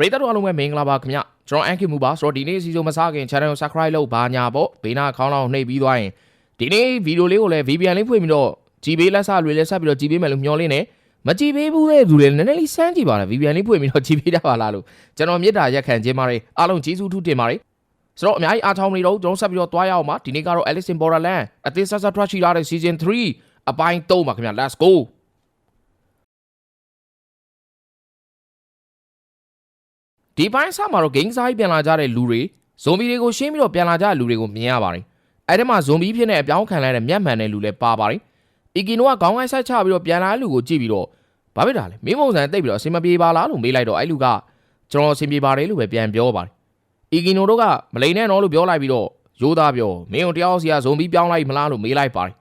ပရိသတ်တို့အားလုံးပဲမင်္ဂလာပါခင်ဗျကျွန်တော်အန်ခင်မူပါဆိုတော့ဒီနေ့အစီအစဉ်မစခင် channel ကို subscribe လုပ်ပါညာပေါ့ဘေးနာခေါင်းလောင်းနှိပ်ပြီးသွားရင်ဒီနေ့ဗီဒီယိုလေးကိုလည်း VPN လေးဖွင့်ပြီးတော့ကြည်ပေးလက်စတွေလည်းဆက်ပြီးတော့ကြည်ပေးမယ်လို့မျှော်လင့်နေမကြည်ပေးဘူးတဲ့သူတွေနည်းနည်းလေးစမ်းကြည့်ပါလား VPN လေးဖွင့်ပြီးတော့ကြည်ပေးတတ်ပါလားလို့ကျွန်တော်မေတ္တာရက်ခံခြင်းပါတယ်အားလုံးကျေးဇူးထူးတင်ပါတယ်ဆိုတော့အများကြီးအားထောင်နေတော့ကျွန်တော်ဆက်ပြီးတော့တွားရအောင်ပါဒီနေ့ကတော့ Alice in Borderland အသစ်ဆက်ဆက်ထွက်ရှိလာတဲ့ season 3အပိုင်း3ပါခင်ဗျ let's go ဒီပိုင်းစမှာတော့ game စားကြီးပြန်လာကြတဲ့လူတွေဇွန်ဘီတွေကိုရှင်းပြီးတော့ပြန်လာကြတဲ့လူတွေကိုမြင်ရပါတယ်အဲ့ဒီမှာဇွန်ဘီဖြစ်နေအပြောင်းခံလိုက်တဲ့မျက်မှန်တဲ့လူလည်းပါပါတယ်အီကီနိုကခေါင်းကိုင်းဆက်ချပြီးတော့ပြန်လာတဲ့လူကိုကြည့်ပြီးတော့ဘာဖြစ်တာလဲမင်းမုံစံတိတ်ပြီးတော့အစင်မပြေပါလားလို့မေးလိုက်တော့အဲ့လူကကျွန်တော်အစင်ပြေပါတယ်လို့ပဲပြန်ပြောပါတယ်အီကီနိုတို့ကမလိန်နဲ့တော့လို့ပြောလိုက်ပြီးတော့ရိုးသားပြောမင်းတို့တယောက်စီကဇွန်ဘီပြောင်းလိုက်မလားလို့မေးလိုက်ပါတယ်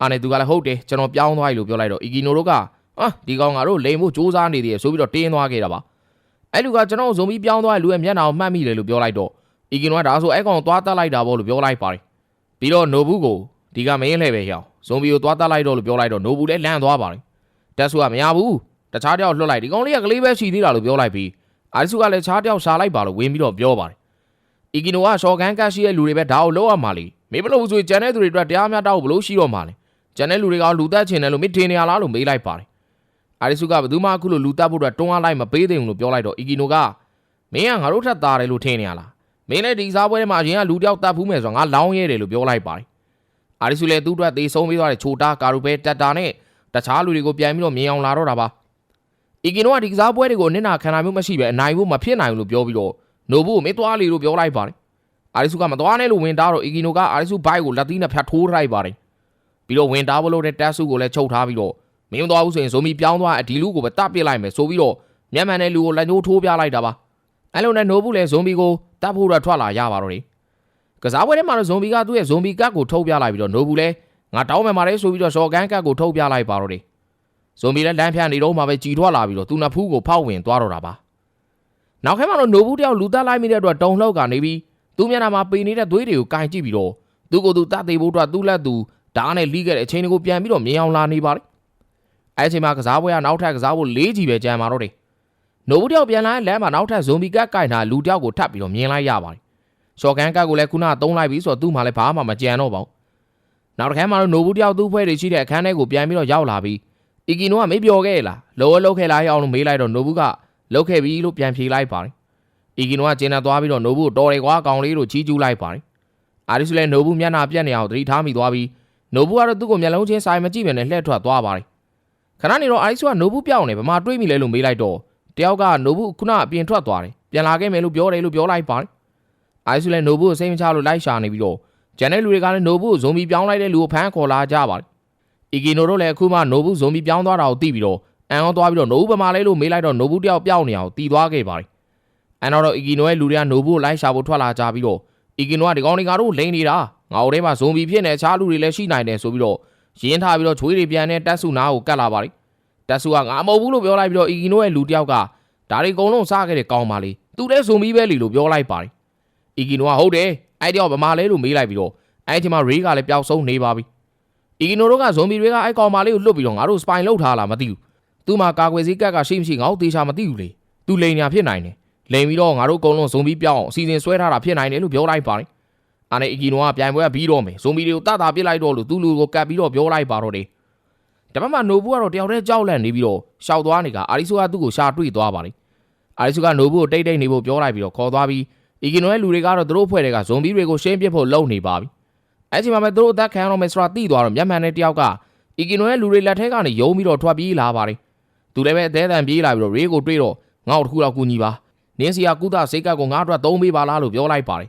အာနဲ့သူကလည်းဟုတ်တယ်ကျွန်တော်ပြောင်းသွားပြီလို့ပြောလိုက်တော့အီကီနိုတို့ကဟာဒီကောင်ငါတို့လိန်ဖို့စူးစမ်းနေသေးတယ်ဆိုပြီးတော့တင်းသွားခဲ့တာပါ အဲ့လူကကျွန်တော်ဇုံပြီးပြောင်းသွားတဲ့လူရဲ့မျက်နှာကိုမှတ်မိတယ်လို့ပြောလိုက်တော့အီကင်ကဒါဆိုအဲ့ကောင်သွားတက်လိုက်တာပေါ့လို့ပြောလိုက်ပါတယ်ပြီးတော့နိုဘူးကိုဒီကမင်းလှည့်ပဲရအောင်ဇုံဘီကိုသွားတက်လိုက်တော့လို့ပြောလိုက်တော့နိုဘူးလည်းလန့်သွားပါတယ်တက်ဆူကမရဘူးတခြားတယောက်လွတ်လိုက်ဒီကောင်လေးကကလေးပဲရှိသေးတာလို့ပြောလိုက်ပြီးအာဆူကလည်းခြားတယောက်ရှာလိုက်ပါလို့ဝင်ပြီးတော့ပြောပါတယ်အီကင်ကရှော့ကန်ကတ်ရှိတဲ့လူတွေပဲဒါကိုလောက်ရမှာလေမေးမလို့ဆိုရင်ကျန်တဲ့သူတွေအတွက်တရားမျှတဖို့ဘလို့ရှိတော့မှာလဲကျန်တဲ့လူတွေကလူသက်ချင်တယ်လို့မင်းထင်နေရလားလို့မေးလိုက်ပါတယ် အာရီစုကဘယ်သူမှအခုလိုလူတက်ဖို့အတွက်တွန်းအားလိုက်မပေးသေးဘူးလို့ပြောလိုက်တော့အီကီနိုကမင်းကငါတို့ထက်သားတယ်လို့ထင်နေရလားမင်းလည်းဒီစားပွဲထဲမှာအရင်ကလူတယောက်တက်ဖူးမယ်ဆိုတော့ငါလောင်းရဲတယ်လို့ပြောလိုက်ပါတယ်အာရီစုလည်းသူ့အတွက်သေဆုံးပြီးသွားတဲ့ချိုတာကာရူဘဲတက်တာနဲ့တခြားလူတွေကိုပြန်ပြီးတော့မြင်အောင်လာတော့တာပါအီကီနိုကဒီကစားပွဲတွေကိုနင့်နာခံနိုင်မှုမရှိပဲအနိုင်ဖို့မဖြစ်နိုင်ဘူးလို့ပြောပြီးတော့နိုဘူးကိုမင်းသွားလေလို့ပြောလိုက်ပါတယ်အာရီစုကမသွားနဲ့လို့ဝင်တားတော့အီကီနိုကအာရီစုဘိုက်ကိုလက်သီးနဲ့ဖြတ်ထိုးလိုက်ပါတယ်ပြီးတော့ဝင်တားဖို့လို့တဲ့တက်ဆုကိုလည်းချုပ်ထားပြီးတော့ မင်းသွားဘူးဆိုရင်ဇိုမီပြောင်းသွားအဒီလူကိုပဲတပစ်လိုက်မယ်ဆိုပြီးတော့မျက်မှန်တဲ့လူကိုလက်ညှိုးထိုးပြလိုက်တာပါအဲ့လိုနဲ့နိုဘူးလည်းဇွန်ဘီကိုတပ်ဖို့ရထွက်လာရပါတော့တယ်ကစားပွဲထဲမှာတော့ဇွန်ဘီကသူ့ရဲ့ဇွန်ဘီကတ်ကိုထုတ်ပြလိုက်ပြီးတော့နိုဘူးလည်းငါတောင်းမယ်မာလဲဆိုပြီးတော့ရှော့ကန်ကတ်ကိုထုတ်ပြလိုက်ပါတော့တယ်ဇွန်ဘီလည်းလမ်းဖြန့်နေတော့မှပဲကြည်ထွက်လာပြီးတော့သူနှစ်ဖူးကိုဖောက်ဝင်သွားတော့တာပါနောက်ခဲမှာတော့နိုဘူးတယောက်လူတက်လိုက်မိတဲ့အတွက်တုံလှုပ်ကနေပြီးသူ့မျက်နှာမှာပေနေတဲ့သွေးတွေကိုကင်ကြည့်ပြီးတော့သူ့ကိုယ်သူတတ်သေးဖို့အတွက်သူ့လက်သူဓာတ်နဲ့လိခဲ့တဲ့အချိန်တွေကိုပြန်ပြီးတော့မြင်အောင်လာနေပါလေ အဲ့အချိန်မှာကစားပွဲကနောက်ထပ်ကစားဖို့၄ကြီးပဲကြံပါတော့တယ်။နိုဘူးတယောက်ပြန်လာတဲ့လမ်းမှာနောက်ထပ်ဇွန်ဘီကတ်ကင်တာလူတယောက်ကိုထပ်ပြီးတော့မြင်လိုက်ရပါတယ်။ရှော့ကန်ကတ်ကိုလည်းခုနသုံးလိုက်ပြီဆိုတော့သူ့မှာလည်းဘာမှမကြံတော့ပါဘူး။နောက်တစ်ခါမှတော့နိုဘူးတယောက်သူ့ဖွဲ့တွေရှိတဲ့အခန်းထဲကိုပြန်ပြီးတော့ရောက်လာပြီးအီကီနိုကမေးပြောခဲ့လားလောလောလောက်ခဲ့လားအောင်လို့မေးလိုက်တော့နိုဘူးကလောက်ခဲ့ပြီလို့ပြန်ဖြေလိုက်ပါတယ်။အီကီနိုကကျင်းနေသွားပြီးတော့နိုဘူးကိုတော်တယ်ကွာကောင်လေးတို့ချီးကျူးလိုက်ပါတယ်။အာရီစလည်းနိုဘူးမျက်နှာပြက်နေအောင်သတိထားမိသွားပြီးနိုဘူးကတော့သူ့ကိုမျက်လုံးချင်းဆိုင်မကြည့်ပဲနဲ့လှည့်ထွက်သွားပါတယ် ခဏနေတော့အိုက်ဆူကနိုဘူးပြောင်းနေဗမာတွေးမိလဲလို့မေးလိုက်တော့တယောက်ကနိုဘူးခုနအပြင်ထွက်သွားတယ်ပြန်လာခဲ့မယ်လို့ပြောတယ်လို့ပြောလိုက်ပါတယ်အိုက်ဆူလည်းနိုဘူးကိုစိတ်မချလို့လိုက်ရှာနေပြီးတော့ကျန်တဲ့လူတွေကလည်းနိုဘူးကိုဇွန်ဘီပြောင်းလိုက်တဲ့လူကိုဖမ်းခေါ်လာကြပါတယ်အီကီနိုတို့လည်းအခုမှနိုဘူးဇွန်ဘီပြောင်းသွားတာကိုသိပြီးတော့အန်အောင်သွားပြီးတော့နိုဘူးဗမာလဲလို့မေးလိုက်တော့နိုဘူးတယောက်ပြောင်းနေအောင်တီသွားခဲ့ပါတယ်အန်တော့အီကီနိုရဲ့လူတွေကနိုဘူးကိုလိုက်ရှာဖို့ထွက်လာကြပြီးတော့အီကီနိုကဒီကောင်တွေကတော့လိန်နေတာငါတို့ထဲမှာဇွန်ဘီဖြစ်နေအခြားလူတွေလည်းရှိနိုင်တယ်ဆိုပြီးတော့ ရင်းထားပြီးတော့ချွေးတွေပြန်တဲ့တက်ဆုနာကိုကတ်လာပါတယ်တက်ဆူကငါမဟုတ်ဘူးလို့ပြောလိုက်ပြီးတော့အီကီနိုရဲ့လူတယောက်ကဒါတွေအကုန်လုံးစားခဲ့တဲ့ကောင်းပါလေသူလည်းဇွန်ပြီးပဲလီလို့ပြောလိုက်ပါတယ်အီကီနိုကဟုတ်တယ်အဲ့တယောက်ဗမာလဲလို့မေးလိုက်ပြီးတော့အဲ့ဒီမှာရေးကလည်းပျောက်ဆုံးနေပါပြီအီကီနိုတို့ကဇွန်ဘီတွေကအဲ့ကောင်မလေးကိုလွတ်ပြီးတော့ငါတို့စပိုင်လောက်ထားလားမသိဘူးသူ့မှာကာကွယ်စည်းကတ်ကရှိမရှိငါတို့တေချာမသိဘူးလေသူလိန်ညာဖြစ်နိုင်တယ်လိန်ပြီးတော့ငါတို့အကုန်လုံးဇွန်ဘီပြောင်းအောင်အစီအစဉ်ဆွဲထားတာဖြစ်နိုင်တယ်လို့ပြောလိုက်ပါတယ် အဲ့နဲ့အီကီနိုကပြိုင်ပွဲကပြီးတော့မယ်ဇွန်ဘီတွေကိုတတ်တာပစ်လိုက်တော့လို့သူ့လူကိုကတ်ပြီးတော့ပြောလိုက်ပါတော့တယ်တပတ်မှနိုဘူးကတော့တယောက်တည်းကြောက်လန့်နေပြီးတော့ရှောက်သွားနေကအာရီဆိုကသူ့ကိုရှာတွေ့သွားပါလေအာရီဆိုကနိုဘူးကိုတိတ်တိတ်နေဖို့ပြောလိုက်ပြီးတော့ခေါ်သွားပြီးအီကီနိုရဲ့လူတွေကတော့သူတို့ဖွဲ့တွေကဇွန်ဘီတွေကိုရှင်းပစ်ဖို့လုပ်နေပါပြီအဲ့ချိန်မှာပဲသူတို့အသက်ခံရတော့မယ်ဆိုတာသိသွားတော့မျက်မှန်တဲ့တယောက်ကအီကီနိုရဲ့လူတွေလက်ထက်ကနေယုံပြီးတော့ထွက်ပြေးလာပါလေသူလည်းပဲအသေးအံပြေးလာပြီးတော့ရေးကိုတွေးတော့ငါ့ကိုတစ်ခုတော့ကူညီပါနင်းစီကကုသစိတ်ကတ်ကိုငါ့အတွက်သုံးပေးပါလားလို့ပြောလိုက်ပါတယ်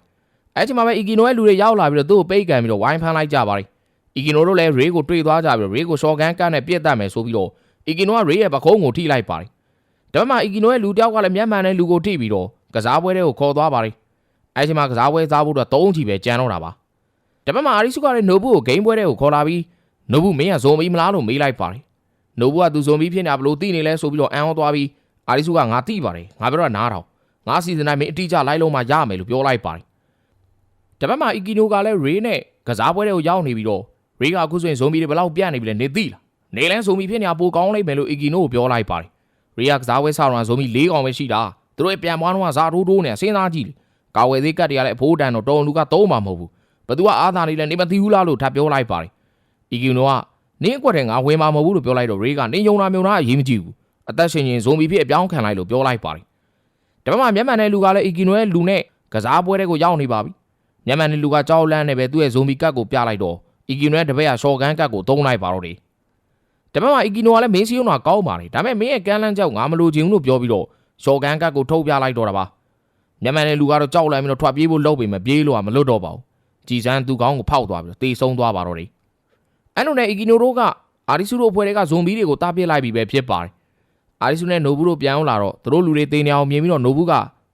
အဲ့ချိန်မှာပဲအီကီနိုရဲ့လူတွေရောက်လာပြီးတော့သူ့ကိုပိတ်ကန်ပြီးတော့ဝိုင်းဖမ်းလိုက်ကြပါတယ်အီကီနိုတို့လည်းရေးကိုတွေ့သွားကြပြီးတော့ရေးကိုရှော့ကန်ကတ်နဲ့ပြစ်တတ်မယ်ဆိုပြီးတော့အီကီနိုကရေးရဲ့ပခုံးကိုထိလိုက်ပါတယ်။ဒါပေမဲ့အီကီနိုရဲ့လူတယောက်ကလည်းမျက်မှန်တဲ့လူကိုထိပြီးတော့ကစားပွဲတွေကိုခေါ်သွားပါတယ်။အဲဒီမှာကစားပွဲစားဖို့တော့၃ချီပဲကြမ်းတော့တာပါ။ဒါပေမဲ့အာရီစုကလည်းနိုဘူးကိုဂိမ်းပွဲတွေကိုခေါ်လာပြီးနိုဘူးမင်းကဇုံမီမလားလို့မေးလိုက်ပါတယ်။နိုဘူးကသူဇုံမီဖြစ်နေတာဘလို့သိနေလဲဆိုပြီးတော့အန်ဟောသွားပြီးအာရီစုကငါသိပါတယ်ငါပြောတာနားထောင်ငါစီစဉ်တိုင်းမင်းအတိအကျလိုက်လုံးမှရမယ်လို့ပြောလိုက်ပါတယ်။ ဒါပေမဲ့အီကီနိုကလည်းရေးနဲ့ကစားပွဲတွေကိုရောက်နေပြီးတော့ရေကအခုဆိုရင်ဇုံမီတွေဘယ်လောက်ပြန့်နေပြီလဲနေသိလားနေလန်းဇုံမီဖြစ်နေတာပိုကောင်းလိမ့်မယ်လို့အီကီနိုကိုပြောလိုက်ပါတယ်ရေကကစားဝဲဆောင်းတာဇုံမီ၄កောင်ပဲရှိတာသူတို့ရဲ့ပြန်ပွားတော့ဇာထိုးထိုးနေစဉ်းစားကြည့်လေကာဝယ်သေးကတ်တွေကလည်းအဖိုးတန်တော့တော်လူကသုံးမှာမဟုတ်ဘူးဘသူကအာသာနေလဲနေမသိဘူးလားလို့ထပ်ပြောလိုက်ပါတယ်အီကီနိုကနင်းအကွက်တဲ့ငါဝင်မှာမဟုတ်ဘူးလို့ပြောလိုက်တော့ရေကနင်းယုံနာမြုံနာအရေးမကြည့်ဘူးအသက်ရှင်ရင်ဇုံဘီဖြစ်အပြောင်းခံလိုက်လို့ပြောလိုက်ပါတယ်ဒါပေမဲ့မျက်မှန်တဲ့လူကလည်းအီကီနိုရဲ့လူနဲ့ကစားပွဲတွေကိုရောက်နေပါပြီ မျက်မှန်တဲ့လူကကြောက်လန့်နေပဲသူ့ရဲ့ဇုံဘီကတ်ကိုပြလိုက်တော့အီကီနိုရဲ့တပည့်ကရှော့ကန်ကတ်ကိုသုံးလိုက်ပါတော့တယ်ဒါပေမဲ့အီကီနိုကလည်းမင်းစီယုံကကောင်းပါတယ်ဒါပေမဲ့မင်းရဲ့ကမ်းလန်းကြောက်ငါမလိုချင်ဘူးလို့ပြောပြီးတော့ရှော့ကန်ကတ်ကိုထုတ်ပြလိုက်တော့တာပါမျက်မှန်တဲ့လူကတော့ကြောက်လိုက်ပြီးတော့ထွက်ပြေးဖို့လုပ်ပေမဲ့ပြေးလို့ကမလွတ်တော့ပါဘူးကြည်စမ်းသူကောင်းကိုဖောက်သွားပြီးတော့တေဆုံးသွားပါတော့တယ်အဲ့လိုနဲ့အီကီနိုတို့ကအာရီဆူတို့အဖွဲ့တွေကဇွန်ဘီတွေကိုတားပစ်လိုက်ပြီးပဲဖြစ်ပါတယ်အာရီဆူနဲ့နိုဘူးတို့ပြန်အောင်လာတော့သူတို့လူတွေတေးနေအောင်မြင်ပြီးတော့နိုဘူးက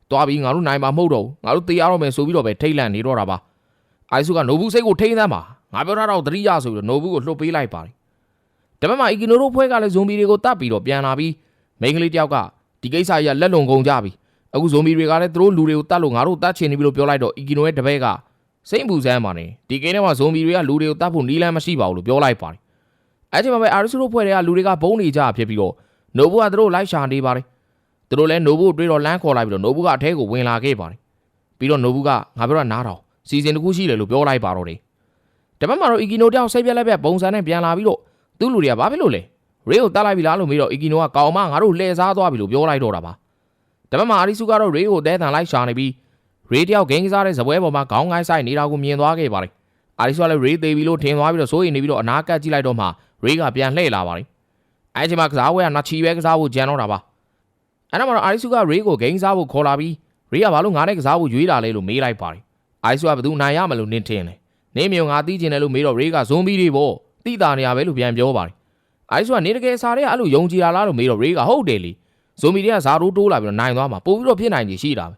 သွားပြီးငါတို့နိုင်မှာမဟုတ်တော့ဘူးငါတို့တေးရတော့မယ်ဆိုပြီးတော့ပဲထိတ်လန့်နေတော့တာပါအာရီဆူကနိုဘူးစိတ်ကိုထိန်းသမ်းပါငါပြောထားတော့သတိရဆိုပြီးတော့နိုဘူးကိုလှုပ်ပေးလိုက်ပါတယ်ဒါပေမဲ့အီကီနိုတို့ဖွဲ့ကလည်းဇွန်ဘီတွေကိုတတ်ပြီးတော့ပြန်လာပြီးမိန်းကလေးတယောက်ကဒီကိစ္စကြီးကလက်လွန်ကုန်ကြပြီအခုဇွန်ဘီတွေကလည်းသူတို့လူတွေကိုတတ်လို့ငါတို့တတ်ချင်နေပြီလို့ပြောလိုက်တော့အီကီနိုရဲ့တပည့်ကစိတ်ပူစမ်းပါနေဒီကိန်းထဲမှာဇွန်ဘီတွေကလူတွေကိုတတ်ဖို့နီးလန်းမရှိပါဘူးလို့ပြောလိုက်ပါတယ်အဲ့ဒီမှာပဲအာရီဆူတို့ဖွဲ့တွေကလူတွေကဘုံနေကြဖြစ်ပြီးတော့နိုဘူးကသူတို့လိုက်ရှာနေပါတယ် သူတို့လည်းနိုဘူးတွေးတော့လမ်းခေါ်လိုက်ပြီးတော့နိုဘူးကအထဲကိုဝင်လာခဲ့ပါတယ်ပြီးတော့နိုဘူးကငါပြောတာနားထောင်စီစဉ်တစ်ခုရှိတယ်လို့ပြောလိုက်ပါတော့တယ်တပတ်မှာတော့အီကီနိုတယောက်စိတ်ပြက်လက်ပြက်ပုံစံနဲ့ပြန်လာပြီးတော့သူ့လူတွေကဘာဖြစ်လို့လဲရေကိုတတ်လိုက်ပြီလားလို့မေးတော့အီကီနိုကကောင်မငါတို့လှည့်စားသွားပြီလို့ပြောလိုက်တော့တာပါတပတ်မှာအာရီဆူကတော့ရေကိုတဲတန်လိုက်ရှာနေပြီးရေတယောက်ဂိမ်းကစားတဲ့ဇပွဲပေါ်မှာခေါင်းငိုင်းဆိုင်နေတာကိုမြင်သွားခဲ့ပါတယ်အာရီဆူကလည်းရေသေးပြီလို့ထင်သွားပြီးတော့စိုးရိမ်နေပြီးတော့အနာကတ်ကြည့်လိုက်တော့မှရေကပြန်လှည့်လာပါတယ်အဲချိန်မှာကစားဝဲကနချီပဲကစားဖို့ကြံတော့တာပါ အဲ့ဒါမှတော့အာရီဆူကရေကိုဂိမ်းစားဖို့ခေါ်လာပြီးရေကဘာလို့ငါနဲ့ကစားဖို့ရွေးတာလဲလို့မေးလိုက်ပါတယ်အာရီဆူကဘယ်သူနိုင်ရမလို့နင်းထင်းတယ်နေမြုံငါတီးကျင်တယ်လို့မေးတော့ရေကဇွန်ဘီတွေပေါ့တိတာနေရပဲလို့ပြန်ပြောပါတယ်အာရီဆူကနေတကယ်စားတဲ့အဲ့လိုယုံကြည်တာလားလို့မေးတော့ရေကဟုတ်တယ်လေဇွန်ဘီတွေကဇာတိုးတိုးလာပြီးတော့နိုင်သွားမှာပို့ပြီးတော့ဖြစ်နိုင်ကြီးရှိတာပဲ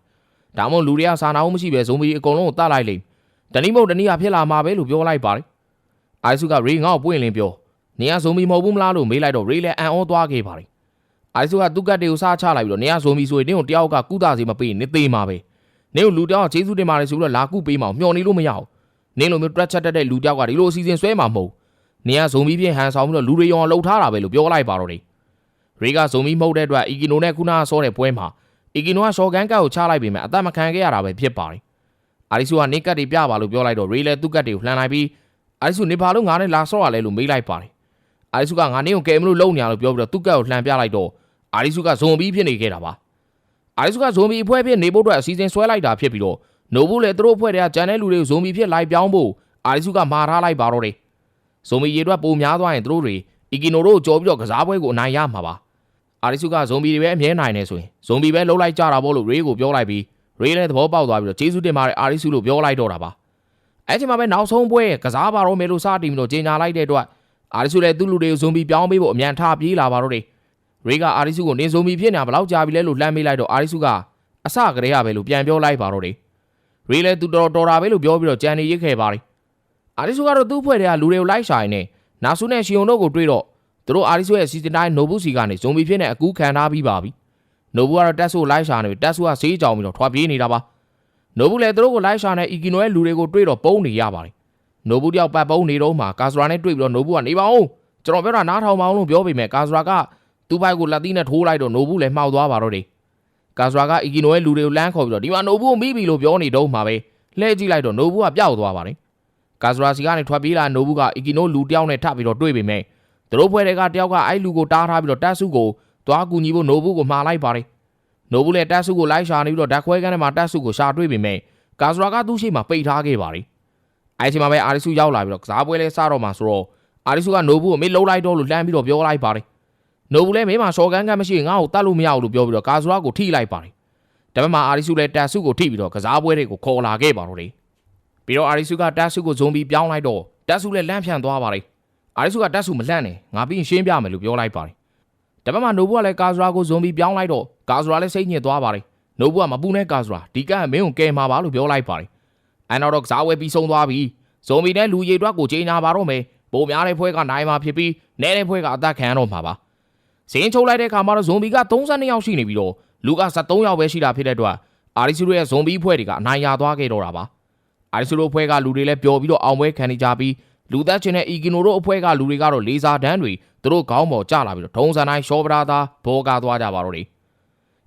ဒါမှမဟုတ်လူတွေကစာနာဖို့မရှိပဲဇွန်ဘီအကုန်လုံးကိုတတ်လိုက်လိမ့်တနည်းမဟုတ်တနည်းကဖြစ်လာမှာပဲလို့ပြောလိုက်ပါတယ်အာရီဆူကရေငါ့ကိုပွင့်လင်းပြောနေရဇုံမီမဟုတ်ဘူးမလားလို့မေးလိုက်တော့ရေလည်းအံ့ဩသွားခဲ့ပါတယ်။ အိုင်ဆူကသူ့ကတ်တွေကိုစားချလိုက်ပြီးတော့နေရဇုံမီဆိုရင်နင်းကိုတယောက်ကကုသစီမပေးနေသေးမှာပဲ။နင်းကိုလူတယောက်ကကျေးဇူးတင်ပါတယ်ဆိုပြီးတော့လာကုပေးမအောင်မျှော်နေလို့မရဘူး။နင်းလိုမျိုးတွက်ချက်တတ်တဲ့လူတယောက်ကဒီလိုအစီအစဉ်ဆွဲမှာမဟုတ်။နေရဇုံမီပြင်ဟန်ဆောင်ပြီးတော့လူတွေရောလှုပ်ထားတာပဲလို့ပြောလိုက်ပါတော့တယ်။ရေကဇုံမီမဟုတ်တဲ့အတွက်အီကီနိုနဲ့ခုနကဆောတဲ့ပွဲမှာအီကီနိုကရှော့ကန်ကတ်ကိုချလိုက်ပြီးမှအသက်မခံခဲ့ရတာပဲဖြစ်ပါတယ်။အာရီဆူကနေကတ်တွေပြပါလို့ပြောလိုက်တော့ရေလည်းသူ့ကတ်တွေကိုလှန်လိုက်ပြီးအာရီဆူနေပါလို့ငါနဲ့လာဆော့ရလဲလို့မေးလိုက်ပါတယ်အာရီစုကငါနင်းကိုကယ်မလို့လုံနေရလို့ပြောပြီးတော့သူ့ကက်ကိုလှန်ပြလိုက်တော့ အာရီစုကဇွန်ဘီဖြစ်နေခဲ့တာပါအာရီစုကဇွန်ဘီအဖွဲဖြစ်နေဖို့အတွက်အစီအစဉ်ဆွဲလိုက်တာဖြစ်ပြီးတော့နိုဘူးလည်းသူတို့အဖွဲ့တွေကဂျန်တဲ့လူတွေကိုဇွန်ဘီဖြစ်လိုက်ပြောင်းဖို့အာရီစုကမှာထားလိုက်ပါတော့တယ်ဇွန်ဘီရေအတွက်ပိုများသွားရင်သူတို့တွေအီကီနိုတို့ကိုကြော်ပြီးတော့ကစားပွဲကိုအနိုင်ရမှာပါအာရီစုကဇွန်ဘီတွေပဲအမြဲနိုင်နေဆိုရင်ဇွန်ဘီပဲလှုပ်လိုက်ကြတာပေါ့လို့ရေးကိုပြောလိုက်ပြီးရေးလည်းသဘောပေါက်သွားပြီးတော့ဂျေစုတင်ပါတယ်အာရီစုလို့ပြောလိုက်တော့တာပါအဲ့ချိန်မှာပဲနောက်ဆုံးပွဲကစားပါတော့မယ်လို့စတင်ပြီးတော့ကြီးညာလိုက်တဲ့အတွက်အာရီစုလည်းသူ့လူတွေကိုဇွန်ဘီပြောင်းပေးဖို့အမြန်ထားပြေးလာပါတော့တယ် ရေကအာရီစုကိုနင်းဇွန်ဘီဖြစ်နေတာဘလောက်ကြာပြီလဲလို့လှမ်းမေးလိုက်တော့အာရီစုကအစကတည်းကပဲလို့ပြန်ပြောလိုက်ပါတော့တယ်ရေလည်းသူတော်တော်တာပဲလို့ပြောပြီးတော့ကြံနေရစ်ခဲ့ပါတယ်အာရီစုကတော့သူ့ဖွဲ့တွေကလူတွေကိုလိုက်ရှာနေနာဆုနဲ့ရှီယုံတို့ကိုတွေ့တော့သူတို့အာရီစုရဲ့စီဇန်တိုင်းနိုဘူးစီကနေဇွန်ဘီဖြစ်နေအကူခံထားပြီးပါပြီနိုဘူးကတော့တက်ဆုလိုက်ရှာနေပြီတက်ဆုကဆေးကြောင်ပြီးတော့ထွာပြေးနေတာပါနိုဘူးလည်းသူတို့ကိုလိုက်ရှာနေအီကီနိုရဲ့လူတွေကိုတွေ့တော့ပုံနေရပါတယ်နိုဘူးတယောက်ပတ်ပုံးနေတော့မှကာစရာနဲ့တွေ့ပြီးတော့နိုဘူးကနေပါအောင်ကျွန်တော်ပြောတာနားထောင်ပါအောင်လို့ပြောပေမဲ့ကာစရာက သူ့ဘိုက်ကိုလက်သီးနဲ့ထိုးလိုက်တော့နိုဘူးလည်းမှောက်သွားပါတော့တယ်ကာစရာကအီကီနိုရဲ့လူတွေကိုလမ်းခေါ်ပြီးတော့ဒီမှာနိုဘူးကိုမိပြီလို့ပြောနေတော့မှပဲလှဲကြည့်လိုက်တော့နိုဘူးကပျောက်သွားပါတယ်ကာစရာစီကနေထွက်ပြေးလာနိုဘူးကအီကီနိုလူတယောက်နဲ့ထပ်ပြီးတော့တွေ့ပေမဲ့သူတို့ဖွဲ့တွေကတယောက်ကအဲ့လူကိုတားထားပြီးတော့တက်ဆုကိုသွားကူညီဖို့နိုဘူးကိုမှားလိုက်ပါတယ်နိုဘူးလည်းတက်ဆုကိုလိုက်ရှာနေပြီးတော့ဓာတ်ခွဲကန်းထဲမှာတက်ဆုကိုရှာတွေ့ပေမဲ့ကာစရာကသူ့ရှိမှပိတ်ထားခဲ့ပါတယ်အဲ့ဒီမှာပဲအာရီစုရောက်လာပြီးတော့ကစားပွဲလဲစတော့မှာဆိုတော့အာရီစုကနိုဘူးကိုမေးလှုပ်လိုက်တော့လို့လှမ်းပြီးတော့ပြောလိုက်ပါတယ် နိုဘူးလည်းမင်းမှာရှော့ကန်ကမရှိရင်ငါ့ကိုတတ်လို့မရဘူးလို့ပြောပြီးတော့ကာဇူရာကိုထိလိုက်ပါတယ်ဒါပေမဲ့အာရီစုလည်းတက်ဆုကိုထိပြီးတော့ကစားပွဲတွေကိုခေါ်လာခဲ့ပါတော့တယ်ပြီးတော့အာရီစုကတက်ဆုကိုဇုံပြီးပြောင်းလိုက်တော့တက်ဆုလည်းလန့်ဖြန့်သွားပါတယ်အာရီစုကတက်ဆုမလန့်နဲ့ငါပြီးရင်ရှင်းပြမယ်လို့ပြောလိုက်ပါတယ်ဒါပေမဲ့နိုဘူးကလည်းကာဇူရာကိုဇုံပြီးပြောင်းလိုက်တော့ကာဇူရာလည်းစိတ်ညစ်သွားပါတယ်နိုဘူးကမပူနဲ့ကာဇူရာဒီကမင်းကိုကယ်မှာပါလို့ပြောလိုက်ပါတယ်အန်တော်တော့ကစားဝဲပြီးဆုံးသွားပြီဇုံမီနဲ့လူရည်တွက်ကိုချိန်ညာပါတော့မယ်ပိုများတဲ့ဖွဲကနိုင်မှာဖြစ်ပြီးနဲတဲ့ဖွဲကအသက်ခံရတော့မှာပါ ဇင်းချုပ်လိုက်တဲ့အခါမှာတော့ဇွန်ဘီက32ယောက်ရှိနေပြီးတော့လူက73ယောက်ပဲရှိတာဖြစ်တဲ့အတွက်အာရီဆူရဲ့ဇွန်ဘီဖွဲ့တွေကအနိုင်ရသွားခဲ့တော့တာပါအာရီဆူတို့ဖွဲ့ကလူတွေလည်းပျော်ပြီးတော့အောင်ပွဲခံနေကြပြီးလူသက်ချင်းနဲ့အီကီနိုတို့အဖွဲ့ကလူတွေကတော့လေစာတန်းတွေသူတို့ခေါင်းပေါ်ကျလာပြီးတော့ဒုံစံတိုင်းရှောပရာသာဘောကာသွားကြပါတော့တယ်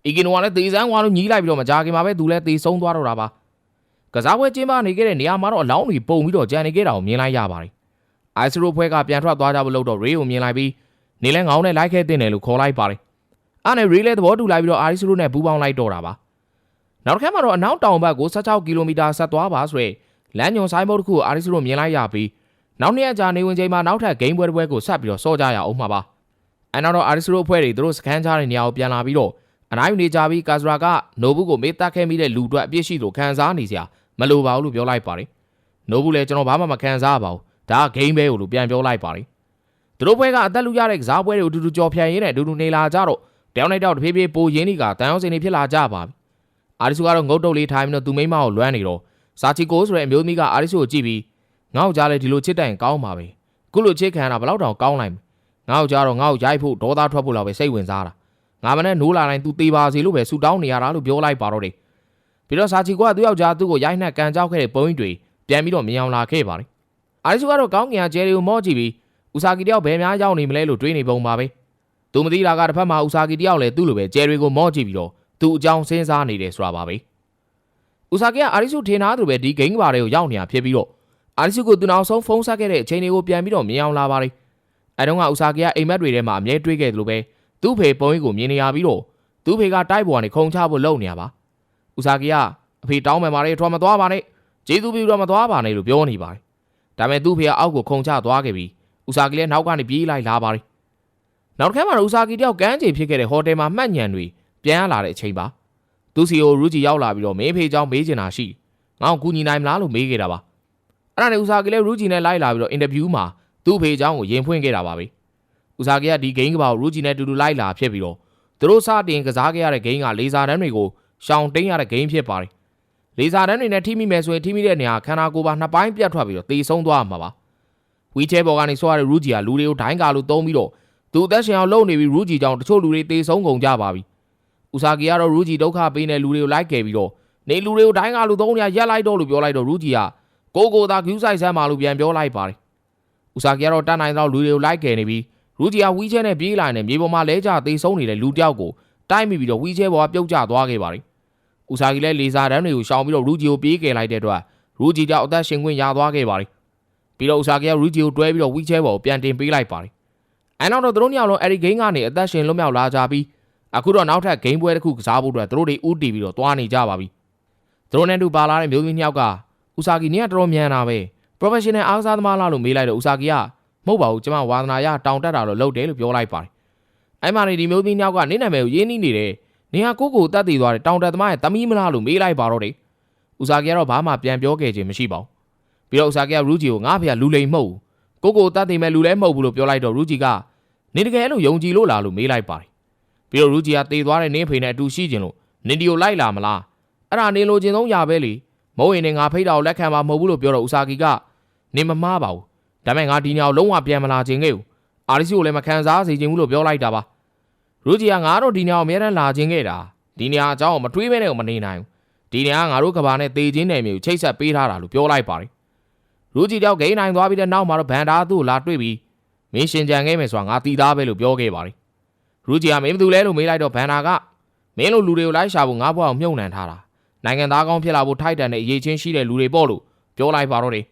အီကီနိုကလည်းတေဆန်းကွာလို့ညီးလိုက်ပြီးတော့မကြခင်မှာပဲသူလည်းတေဆုံးသွားတော့တာပါကစားပွဲကျင်းပနေခဲ့တဲ့နေရာမှာတော့အလောင်းတွေပုံပြီးတော့ကြံနေခဲ့တာကိုမြင်လိုက်ရပါတယ်အိုက်စရိုဖွဲကပြန်ထွက်သွားကြဖို့လို့တော့ရေးကိုမြင်လိုက်ပြီး နေလဲငောင်းနဲ့လိုက်ခဲ့တင်တယ်လို့ခေါ်လိုက်ပါတယ်အဲ့နဲ့ရေးလည်းသဘောတူလိုက်ပြီးတော့အာရီစရိုနဲ့ပူးပေါင်းလိုက်တော့တာပါနောက်တစ်ခါမှတော့အနောက်တောင်ဘက်ကို16ကီလိုမီတာဆက်သွားပါဆိုရယ်လမ်းညွန်ဆိုင်ဘုတ်တစ်ခုကိုအာရီစရိုမြင်လိုက်ရပြီးနောက်နှစ်ရက်ကြာနေဝင်ချိန်မှာနောက်ထပ်ဂိမ်းပွဲတစ်ပွဲကိုဆက်ပြီးတော့စော့ကြရအောင်မှာပါအဲနောက်တော့အာရီစရိုအဖွဲ့တွေသူတို့စခန်းချတဲ့နေရာကိုပြန်လာပြီးတော့အနိုင်ယူနေကြပြီးကာဇရာကနိုဘူးကိုမေးတက်ခဲ့မိတဲ့လူတွေအပြစ်ရှိလို့ခံစားနေစရာမလိုပါဘူးလို့ပြောလိုက်ပါတယ်နိုဘူးလည်းကျွန်တော်ဘာမှမခံစားပါဘူးဒါကဂိမ်းပဲလို့ပြန်ပြောလိုက်ပါတယ်သူ တို့ဘွဲကအသက်လူရတဲ့ကစားပွဲတွေကိုအတူတူကြော်ဖြန်ရင်းနဲ့အတူတူနေလာကြတော့တယောက်နဲ့တယောက်တဖြည်းဖြည်းပိုရင်းနေကတန်အောင်စင်တွေဖြစ်လာကြပါပြီအာရီဆူကတော့ငုတ်တုတ်လေးထိုင်ပြီးတော့သူမိမကိုလွမ်းနေတော့စာချီကိုဆိုတဲ့အမျိုးသမီးကအာရီဆူကိုကြည့်ပြီးငါ့ကိုကြားလဲဒီလိုချစ်တိုင်ကောင်းပါပဲခုလိုချစ်ခံရတာဘယ်တော့တောင်ကောင်းနိုင်မလဲငါ့ကိုကြားတော့ငါ့ကိုရိုက်ဖို့ဒေါသထွက်ဖို့လောက်ပဲစိတ်ဝင်စားတာငါမနဲ့နိုးလာတိုင်း तू သေးပါစေလို့ပဲဆူတောင်းနေရတာလို့ပြောလိုက်ပါတော့တယ်ပြီးတော့စာချီကသူ့ယောက်ျားသူ့ကိုရိုက်နှက်ကန်ကြောက်ခဲ့တဲ့ပုံရိပ်တွေပြန်ပြီးတော့မြင်အောင်လာခဲ့ပါတယ်အာရီဆူကတော့ကောင်းကင်ကကျဲတွေကိုမော့ကြည့်ပြီး ဦးစာကီတယောက်ဘယ်များရောက်နေမလဲလို့တွေးနေပုံပါပဲသူမသိတာကတစ်ဖက်မှာဦးစာကီတယောက်လည်းသူ့လိုပဲကျဲတွေကိုမော့ကြည့်ပြီးတော့သူ့အကြောင်းစဉ်းစားနေတယ်ဆိုတာပါပဲဦးစာကီကအာရီဆူထင်သားသူပဲဒီဂိမ်းပါတွေကိုရောက်နေတာဖြစ်ပြီးတော့အာရီဆူကိုသူနောက်ဆုံးဖုန်းဆက်ခဲ့တဲ့အချိန်တွေကိုပြန်ပြီးတော့မြင်အောင်လာပါတယ်အဲတုန်းကဦးစာကီကအိမ်မက်တွေထဲမှာအမြဲတွေးခဲ့တယ်လို့ပဲသူ့ဖေပုံရိပ်ကိုမြင်နေရပြီးတော့သူ့ဖေကတိုက်ပေါ်ကနေခုံချဖို့လုပ်နေရပါဦးစာကီကအဖေတောင်းမှန်ပါတယ်ထွားမသွားပါနဲ့ကျေးဇူးပြုတော့မသွားပါနဲ့လို့ပြောနေပါတယ်ဒါပေမဲ့သူ့ဖေကအောက်ကိုခုံချသွားခဲ့ပြီး ဦးစာကီလည်းနောက်ကနေပြေးလိုက်လာပါတယ်။နောက်တစ်ခါမှာဦးစာကီတယောက်ကန်းချေဖြစ်ခဲ့တဲ့ဟိုတယ်မှာမှတ်ညံတွေပြန်လာတဲ့အချိန်ပါ။သူစီကိုရူဂျီရောက်လာပြီးတော့မင်းဖေးချောင်းမေးချင်တာရှိ။ငါ့ကိုကူညီနိုင်မလားလို့မေးခဲ့တာပါ။အဲ့ဒါနဲ့ဦးစာကီလည်းရူဂျီနဲ့လိုက်လာပြီးတော့အင်တာဗျူးမှာသူ့ဖေးချောင်းကိုရင်ဖွင့်ခဲ့တာပါပဲ။ဦးစာကီကဒီဂိမ်းကဘာကိုရူဂျီနဲ့တူတူလိုက်လာဖြစ်ပြီးတော့သူတို့စတင်ကစားခဲ့ရတဲ့ဂိမ်းကလေဆာတန်းတွေကိုရှောင်တိန်ရတဲ့ဂိမ်းဖြစ်ပါတယ်။လေဆာတန်းတွေနဲ့ထိမိမယ်ဆိုရင်ထိမိတဲ့နေရာခန္ဓာကိုယ်ပါနှစ်ပိုင်းပြတ်ထွက်ပြီးတော့တေဆုံးသွားမှာပါ။ ဝီချဲဘော်ကနေဆွားတဲ့ရူဂျီကလူတွေကိုဒိုင်းကာလို့သုံးပြီးတော့သူအသက်ရှင်အောင်လုပ်နေပြီးရူဂျီကြောင့်တချို့လူတွေတေဆုံးကုန်ကြပါပြီ။ဦးစာကီကတော့ရူဂျီဒုက္ခပေးနေလူတွေကိုလိုက်ခဲ့ပြီးတော့နေလူတွေကိုဒိုင်းကာလို့သုံးရရက်လိုက်တော့လို့ပြောလိုက်တော့ရူဂျီကကိုကိုသာဂူးဆိုင်ဆမ်းပါလို့ပြန်ပြောလိုက်ပါတယ်။ဦးစာကီကတော့တတ်နိုင်တော့လူတွေကိုလိုက်ခဲ့နေပြီးရူဂျီကဝီချဲနဲ့ပြေးလာနေမြေပေါ်မှာလဲကျတေဆုံးနေတဲ့လူတယောက်ကိုတိုက်မိပြီးတော့ဝီချဲဘော်ကပြုတ်ကျသွားခဲ့ပါတယ်။ဦးစာကီလည်းလေဆာတန်းတွေကိုရှောင်ပြီးတော့ရူဂျီကိုပြေးခဲ့လိုက်တဲ့အတွက်ရူဂျီကြောင့်အသက်ရှင်ခွင့်ရသွားခဲ့ပါတယ်။ ပြီးတော့ဦးစာကီကရူဂျီကိုတွဲပြီးတော့ဝီချဲဘော်ကိုပြန်တင်ပေးလိုက်ပါတယ်အဲနောက်တော့သူတို့ညောင်လုံးအဲ့ဒီဂိမ်းကနေအသက်ရှင်လွတ်မြောက်လာကြပြီးအခုတော့နောက်ထပ်ဂိမ်းပွဲတစ်ခုကစားဖို့အတွက်သူတို့တွေဥတီပြီးတော့တွားနေကြပါပြီသူတို့နဲ့တူပါလာတဲ့မျိုးသမီးညောက်ကဥစာကီနေကတော်တော်မြန်တာပဲ professional အားကစားသမားလားလို့မေးလိုက်တော့ဥစာကီကမဟုတ်ပါဘူးကျမဝါသနာရတောင်တက်တာလို့လုပ်တယ်လို့ပြောလိုက်ပါတယ်အဲ့မှာနေဒီမျိုးသမီးညောက်ကနေနာမည်ကိုရင်းနှီးနေတယ်နေဟာကိုကိုတက်တည်သွားတယ်တောင်တက်သမားရဲ့တမီးမလားလို့မေးလိုက်ပါတော့တယ်ဥစာကီကတော့ဘာမှပြန်ပြောခဲ့ခြင်းမရှိပါဘူး ပြီးတော့ဥစာကီကရူဂျီကိုငါဖေကလူလိမ်မဟုတ်ဘူးကိုကိုတက်တည်မဲ့လူလည်းမဟုတ်ဘူးလို့ပြောလိုက်တော့ရူဂျီကနေတကယ်လို့ယုံကြည်လို့လားလို့မေးလိုက်ပါတယ်ပြီးတော့ရူဂျီကတေသွားတဲ့နင်းဖေနဲ့အတူရှိကျင်လို့နင်ဒီကိုလိုက်လာမလားအဲ့ဒါနင်လိုချင်ဆုံးရပဲလေမဟုတ်ရင်ငါဖိတ်တာကိုလက်ခံမှာမဟုတ်ဘူးလို့ပြောတော့ဥစာကီကနေမမားပါဘူးဒါပေမဲ့ငါဒီညောင်လုံးဝပြန်မလာခြင်းခဲ့ဘူးအာရီစီကိုလည်းမခံစားစေခြင်းဘူးလို့ပြောလိုက်တာပါရူဂျီကငါတို့ဒီညောင်အများတန်းလာခြင်းခဲ့တာဒီညအကြောင်းမတွေးမဲနဲ့ကိုမနေနိုင်ဘူးဒီညကငါတို့ကဘာနဲ့တေချင်းနယ်မျိုးချိတ်ဆက်ပေးထားတာလို့ပြောလိုက်ပါတယ် ရူဂျီတောက်ဂိမ်းနိုင်သွားပြီးတဲ့နောက်မှာတော့ဗန်ဒါသူ့ကိုလာတွေ့ပြီးမင်းရှင်ကြံခဲ့မယ်ဆိုတာငါတီးသားပဲလို့ပြောခဲ့ပါတယ်ရူဂျီကမင်းဘယ်သူလဲလို့မေးလိုက်တော့ဘန်နာကမင်းတို့လူတွေကိုလိုက်ရှာဖို့ငါ့ဘဝကိုမြုပ်နှံထားတာနိုင်ငံသားကောင်းဖြစ်လာဖို့ထိုက်တန်တဲ့အရေးချင်းရှိတဲ့လူတွေပေါ့လို့ပြောလိုက်ပါတော့တယ်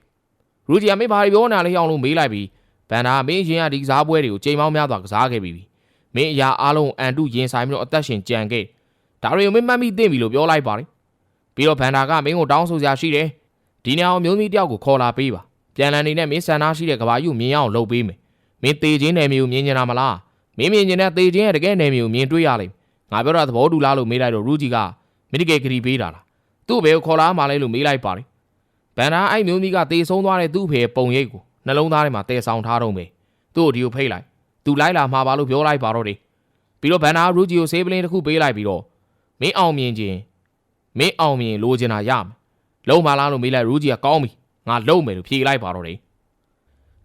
ရူဂျီကမင်းဘာပြောနေတာလဲအောင်လို့မေးလိုက်ပြီးဘန်နာကမင်းရင်ရဒီကစားပွဲတွေကိုချိန်ပေါင်းများစွာကစားခဲ့ပြီးပြီမင်းအရာအားလုံးအန်တုရင်ဆိုင်ပြီးတော့အသက်ရှင်ကြံခဲ့ဒါတွေကိုမင်းမှတ်မိသိပြီလို့ပြောလိုက်ပါတယ်ပြီးတော့ဘန်နာကမင်းကိုတောင်းဆိုစရာရှိတယ် ဒီနေရာကိုမျိုးသမီးတယောက်ကိုခေါ်လာပေးပါပြန်လည်နေနဲ့မင်းဆန္ဒရှိတဲ့ကဘာယူမြင်ရအောင်လုပ်ပေးမယ်မင်းတေချင်းနယ်မျိုးမြင်နေတာမလားမင်းမြင်နေတဲ့တေချင်းရဲ့တကယ်နယ်မျိုးမြင်တွေ့ရလိမ့်ငါပြောတာသဘောတူလားလို့မေးလိုက်တော့ရူဂျီကမီဒီကေဂရီပေးတာလားသူ့ဘယ်ကိုခေါ်လာမှလဲလို့မေးလိုက်ပါတယ်ဘန်နာအဲ့မျိုးကြီးကတေဆုံးသွားတဲ့သူ့ဖေပုံရိပ်ကိုနှလုံးသားထဲမှာတဲဆောင်ထားတော့မယ်သူ့ကိုဒီကိုဖိတ်လိုက်သူလိုက်လာမှာပါလို့ပြောလိုက်ပါတော့တယ်ပြီးတော့ဘန်နာရူဂျီကိုဆေးပလင်းတစ်ခုပေးလိုက်ပြီးတော့မင်းအောင်မြင်ခြင်းမင်းအောင်မြင်လိုချင်တာရမယ် လုံးမလားလို့မေးလိုက်ရူဂျီကကောင်းပြီငါလုံးမယ်လို့ဖြေလိုက်ပါတော့တယ်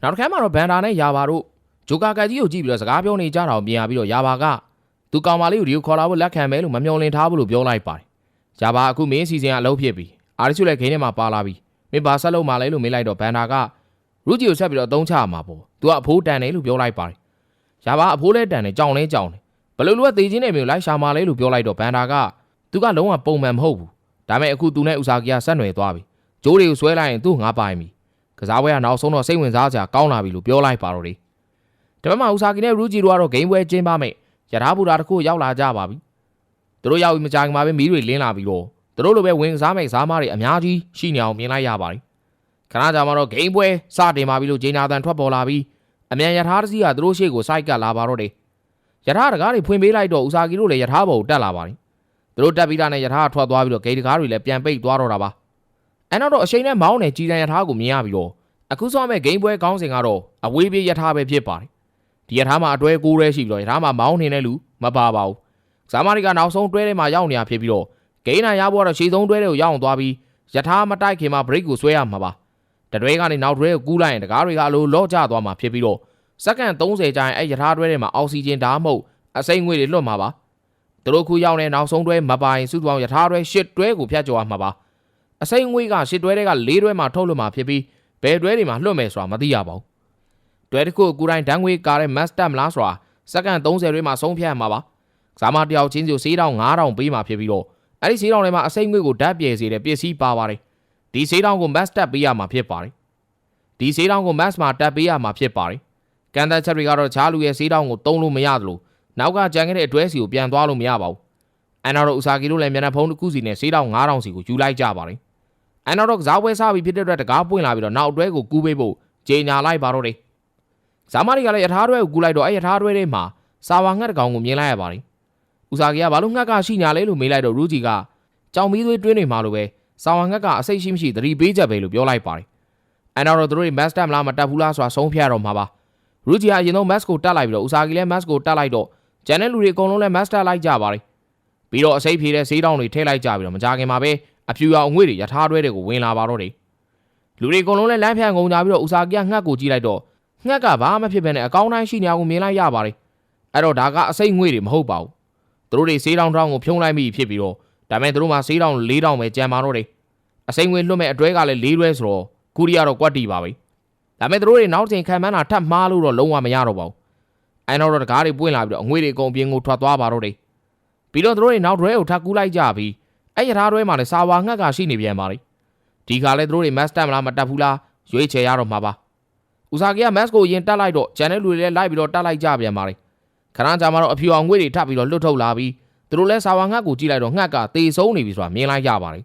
နောက်တစ်ခါမှတော့ဘန်ဒါနဲ့ယာဘာတို့ဂျိုကာကကြီးကိုကြည့်ပြီးတော့စကားပြောနေကြတာကိုမြင်ရပြီးတော့ယာဘာကသူကောင်မလေးကိုဒီကိုခေါ်လာဖို့လက်ခံမယ်လို့မမျှော်လင့်ထားဘူးလို့ပြောလိုက်ပါတယ်။ယာဘာအခုမင်းစီစဉ်ကအလုပ်ဖြစ်ပြီ။အာရီချူလည်းခင်းထဲမှာပါလာပြီ။မင်းဘာဆက်လုပ်မှလဲလို့မေးလိုက်တော့ဘန်ဒါကရူဂျီကိုဆက်ပြီးတော့အသုံးချမှာပေါ့။ तू ကအဖိုးတန်တယ်လို့ပြောလိုက်ပါတယ်။ယာဘာအဖိုးလဲတန်တယ်ကြောင်လဲကြောင်တယ်။အဘယ်လိုလိုကသေချင်းနေမျိုးလိုက်ရှာမာလဲလို့ပြောလိုက်တော့ဘန်ဒါကသူကလုံးဝပုံမှန်မဟုတ်ဘူး ဒါပေမဲ့အခုသူနဲ့ဥစားကီကဆက်နွယ်သွားပြီဂျိုးတွေကိုဆွဲလိုက်ရင်သူ့ငါပိုင်ပြီကစားပွဲကနောက်ဆုံးတော့စိတ်ဝင်စားစရာကောင်းလာပြီလို့ပြောလိုက်ပါတော့တယ်ဒါပေမဲ့ဥစားကီနဲ့ရူဂျီတို့ကတော့ဂိမ်းပွဲကျင်းပမယ်ရထားဘူတာတစ်ခုရောက်လာကြပါပြီသူတို့ရောက်ပြီးမကြခင်မှာပဲမီးတွေလင်းလာပြီးတော့သူတို့လိုပဲဝင်ကစားမယ့်ကစားမတွေအများကြီးရှိနေအောင်မြင်လိုက်ရပါတယ်ခဏကြာမှတော့ဂိမ်းပွဲစတင်ပါပြီလို့ဂျေနာသန်ထွက်ပေါ်လာပြီးအမြန်ရထားတစ်စီးကသူတို့ရှေ့ကိုစိုက်ကပ်လာပါတော့တယ်ရထားတကားတွေဖွင့်ပေးလိုက်တော့ဥစားကီတို့လည်းရထားပေါ်ကိုတက်လာပါတယ် သူတို့တက်ပြီးတာနဲ့ရထားကထွက်သွားပြီးတော့ဂိတ်တကားတွေလည်းပြန်ပိတ်သွားတော့တာပါအဲနောက်တော့အချိန်နဲ့မောင်းနဲ့ကြီးတန်ရထားကိုမြင်ရပြီးတော့အခုဆောမဲ့ဂိမ်းပွဲကောင်းစဉ်ကတော့အဝေးပြေးရထားပဲဖြစ်ပါတယ်ဒီရထားမှာအတွဲကိုးရဲရှိပြီးတော့ရထားမှာမောင်းနေတဲ့လူမပါပါဘူးဇာမာရီကနောက်ဆုံးတွဲထဲမှာရောက်နေတာဖြစ်ပြီးတော့ဂိမ်းနိုင်ရဖို့တော့ရှေ့ဆုံးတွဲတွေကိုရောက်အောင်သွားပြီးရထားမတိုက်ခင်မှာ break ကိုဆွဲရမှာပါတတွဲကနေနောက်တွဲကိုကူးလိုက်ရင်တကားတွေကအလိုလော့ကျသွားမှာဖြစ်ပြီးတော့စက္ကန့်30ကြာရင်အဲ့ရထားတွဲထဲမှာအောက်ဆီဂျင်ဓာတ်မဟုတ်အစိမ့်ငွေတွေလွတ်မှာပါ သူတို့ခုရောက်နေနောက်ဆုံးတွဲမပိုင်စုပေါင်းရထားတွဲရှစ်တွဲကိုဖျက်ကျော်မှာပါအစိမ့်ငွေကရှစ်တွဲတွေက၄တွဲမှာထုတ်လွှတ်မှာဖြစ်ပြီးဘယ်တွဲတွေမှာလွှတ်မယ်ဆိုတာမသိရပါဘူးတွဲတစ်ခုကိုကိုတိုင်းဒန်းငွေကားတဲ့ master မလားဆိုတာစက္ကန့်30တွဲမှာဆုံးဖြတ်ရမှာပါဇာမတယောက်ချင်းစီကိုစေးတောင်9000ပေးမှာဖြစ်ပြီးတော့အဲ့ဒီစေးတောင်ထဲမှာအစိမ့်ငွေကိုဓာတ်ပြေစေတဲ့ပစ္စည်းပါပါတယ်ဒီစေးတောင်ကို master ပေးရမှာဖြစ်ပါတယ်ဒီစေးတောင်ကို mass မှာတက်ပေးရမှာဖြစ်ပါတယ်ကန်သက်ချက်တွေကတော့ချားလူရဲ့စေးတောင်ကိုတုံးလို့မရသလို နောက်ကကြံခဲ့တဲ့အတွဲစီကိုပြန်သွားလို့မရပါဘူးအန်နာတို့ဥစားကီတို့လည်းမျက်နှာဖုံးတစ်ခုစီနဲ့စေးတောင်9000စီကိုယူလိုက်ကြပါတယ်အန်နာတို့ကစားပွဲစားပြီးဖြစ်တဲ့အတွက်တကားပွင့်လာပြီးတော့နောက်အတွဲကိုကူးပေးဖို့ကြေညာလိုက်ပါတော့တယ်ဇာမရီကလည်းယထာတွဲကိုကူးလိုက်တော့အဲ့ယထာတွဲထဲမှာစာဝါငှက်တကောင်ကိုမြင်လိုက်ရပါတယ်ဥစားကီကဘာလို့ငှက်ကရှိညာလဲလို့မေးလိုက်တော့ရူဂျီကကြောင်မီးသွေးတွင်းနေမှာလို့ပဲစာဝါငှက်ကအစိတ်ရှိမရှိသတိပေးချက်ပဲလို့ပြောလိုက်ပါတယ်အန်နာတို့တို့မတ်စတမ်လားမတက်ဘူးလားဆိုတာဆုံးဖြတ်ရတော့မှာပါရူဂျီကအရင်ဆုံးမတ်ကိုတက်လိုက်ပြီးတော့ဥစားကီလည်းမတ်ကိုတက်လိုက်တော့ ကျန်တဲ့လူတွေအကုန်လုံးလည်း master လိုက်ကြပါတယ်ပြီးတော့အစိပ်ဖြေတဲ့ဈေးတောင်းတွေထည့်လိုက်ကြပြီးတော့မကြခင်မှာပဲအဖြူရောင်အငွေ့တွေရထားတွဲတွေကိုဝင်လာပါတော့တယ်လူတွေအကုန်လုံးလည်းလမ်းဖြန့်ကုန်ကြပြီးတော့ဥစားကီကငှက်ကိုကြည့်လိုက်တော့ငှက်ကဘာမှမဖြစ်ဘဲနဲ့အကောင်းတိုင်းရှိနေအောင်မြင်လိုက်ရပါတယ်အဲ့တော့ဒါကအစိပ်ငွေ့တွေမဟုတ်ပါဘူးသူတို့တွေဈေးတောင်းတောင်းကိုဖြုံးလိုက်မိဖြစ်ပြီးတော့ဒါမဲ့သူတို့မှဈေးတောင်း၄တောင်းပဲကြံပါတော့တယ်အစိပ်ငွေ့လွတ်မဲ့အတွဲကလည်း၄တွဲဆိုတော့ကူရီကတော့ကွက်တီပါပဲဒါမဲ့သူတို့တွေနောက်ချိန်ခံမှန်းတာထပ်မှားလို့တော့လုံးဝမရတော့ပါဘူး အဲနောက်တော့တကားတွေပွင့်လာပြီးတော့အငွေတွေအကုန်ပြင်းကိုထွက်သွားပါတော့တယ်ပြီးတော့သူတို့တွေနောက်တွဲကိုထပ်ကူးလိုက်ကြပြီးအဲ့ရထားတွဲမှာလည်းစာဝါငှက်ကရှိနေပြန်ပါလေဒီခါလဲသူတို့တွေ mass တက်မလားမတက်ဘူးလားရွေးချယ်ရတော့မှာပါဦးစာကီက mass ကိုရင်တက်လိုက်တော့ဂျန်တဲ့လူတွေလည်းလိုက်ပြီးတော့တက်လိုက်ကြပြန်ပါလေခဏကြာမှတော့အဖြူအောင်ငွေတွေထပ်ပြီးတော့လွတ်ထုတ်လာပြီးသူတို့လည်းစာဝါငှက်ကိုကြည့်လိုက်တော့ငှက်ကတေဆုံးနေပြီဆိုတာမြင်လိုက်ကြပါလေ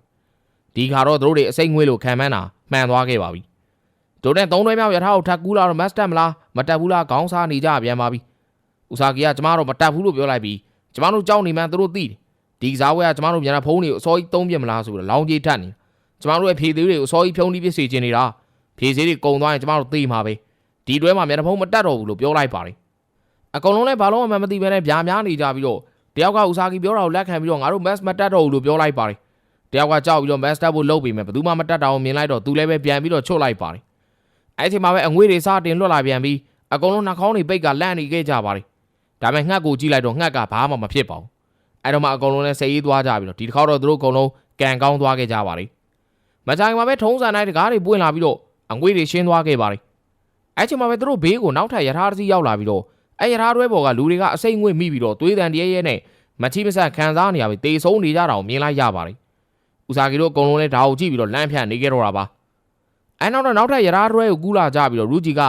ဒီခါတော့သူတို့တွေအစိမ့်ငွေလို့ခံမှန်းတာမှန်သွားခဲ့ပါပြီတို့နဲ့သုံးတွဲမြောက်ရထားကိုထပ်ကူးလာတော့ mass တက်မလားမတက်ဘူးလားခေါင်းစားနေကြပြန်ပါပြီ ဦးစာကီကကျမတို့မတက်ဘူးလို့ပြောလိုက်ပြီးကျမတို့ကြောက်နေမှန်းသူတို့သိတယ်ဒီကစားပွဲကကျမတို့မြန်ဖုံးတွေကိုအစောကြီးသုံးပြမလားဆိုတော့လောင်းကြီးထက်နေကျမတို့ရဲ့ဖြေသေးတွေကိုအစောကြီးဖြုံးပြီးပြစ်စေချင်နေတာဖြေသေးတွေကုံသွားရင်ကျမတို့သိမှာပဲဒီတွဲမှာမြန်ဖုံးမတက်တော့ဘူးလို့ပြောလိုက်ပါတယ်အကုန်လုံးလည်းဘာလို့မှမသိဘဲနဲ့ဗျာများနေကြပြီးတော့တယောက်ကဥစားကြီးပြောတာကိုလက်ခံပြီးတော့ငါတို့ mass မတက်တော့ဘူးလို့ပြောလိုက်ပါတယ်တယောက်ကကြောက်ပြီးတော့ mass တက်ဖို့လုပ်ပြီးမယ်ဘယ်သူမှမတက်တာကိုမြင်လိုက်တော့သူလည်းပဲပြန်ပြီးတော့ချွတ်လိုက်ပါတယ်အဲ့ဒီမှာပဲအငွေတွေစတင်လွတ်လာပြန်ပြီးအကုန်လုံးနှာခေါင်းတွေပိတ်ကလန့်နေခဲ့ကြပါတယ် ဒါပေမဲ့ငှက်ကိုကြည့်လိုက်တော့ငှက်ကဘာမှမဖြစ်ပါဘူးအဲ့တော့မှအကုန်လုံးလည်းစိတ်ရေးသွားကြပြီးတော့ဒီတစ်ခါတော့သူတို့အကုန်လုံးကန်ကောင်းသွားခဲ့ကြပါလေမကြိုင်မှာပဲထုံးစံတိုင်းတကားတွေပွင့်လာပြီးတော့အငွေတွေရှင်းသွားခဲ့ပါလေအဲ့ချိန်မှာပဲသူတို့ဘေးကိုနောက်ထပ်ယထာတစ်စီးရောက်လာပြီးတော့အဲ့ယထာတွဲပေါ်ကလူတွေကအစိမ့်ငွေမိပြီးတော့သွေးတန်တရဲရဲနဲ့မချိမဆက်ခံစားနေရပြီးတေဆုံးနေကြတာကိုမြင်လိုက်ရပါလေဦးစာကီတို့အကုန်လုံးလည်းဒါကိုကြည့်ပြီးတော့လမ်းဖြန့်နေခဲ့တော့တာပါအဲ့နောက်တော့နောက်ထပ်ယထာတွဲကိုကူးလာကြပြီးတော့ရူဂျီက